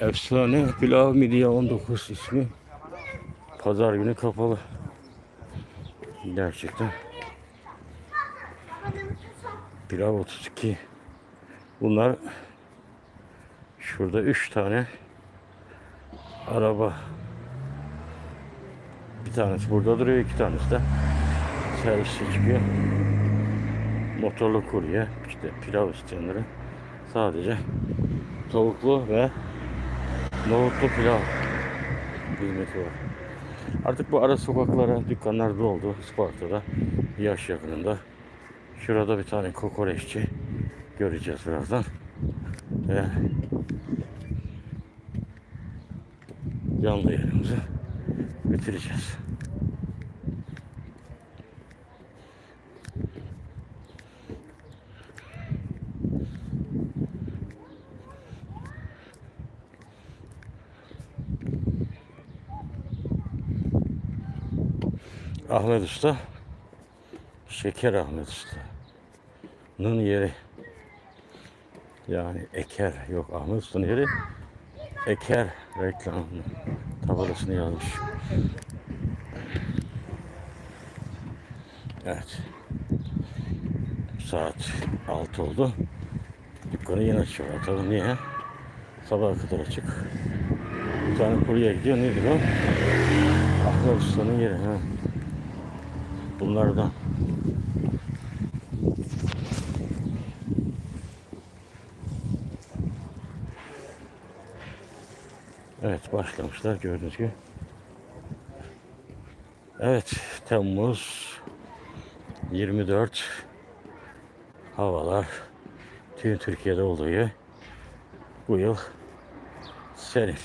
Efsane Pilav Midye 19 ismi. Pazar günü kapalı. Gerçekten. Pilav 32. Bunlar şurada 3 tane araba. Bir tanesi burada duruyor, iki tanesi de servise çıkıyor. Motorlu kurye, işte pilav isteyenlere sadece tavuklu ve nohutlu pilav hizmeti var. Artık bu ara sokaklara dükkanlar doldu. Isparta'da, yaş yakınında. Şurada bir tane kokoreççi göreceğiz birazdan. Ve canlı yayınımızı bitireceğiz. Ahmet Usta Şeker Ahmet Usta'nın yeri yani Eker yok Ahmet Usta'nın yeri Eker reklam tabelasını yazmış. Evet. Saat 6 oldu. Dükkanı yine açıyor. Bakalım niye? Sabaha kadar açık. Bir tane kurye gidiyor. Nedir o? Ahmet Usta'nın yeri. Ha. Bunlardan. Evet başlamışlar gördüğünüz gibi. Evet Temmuz 24 havalar tüm Türkiye'de olduğu bu yıl serin.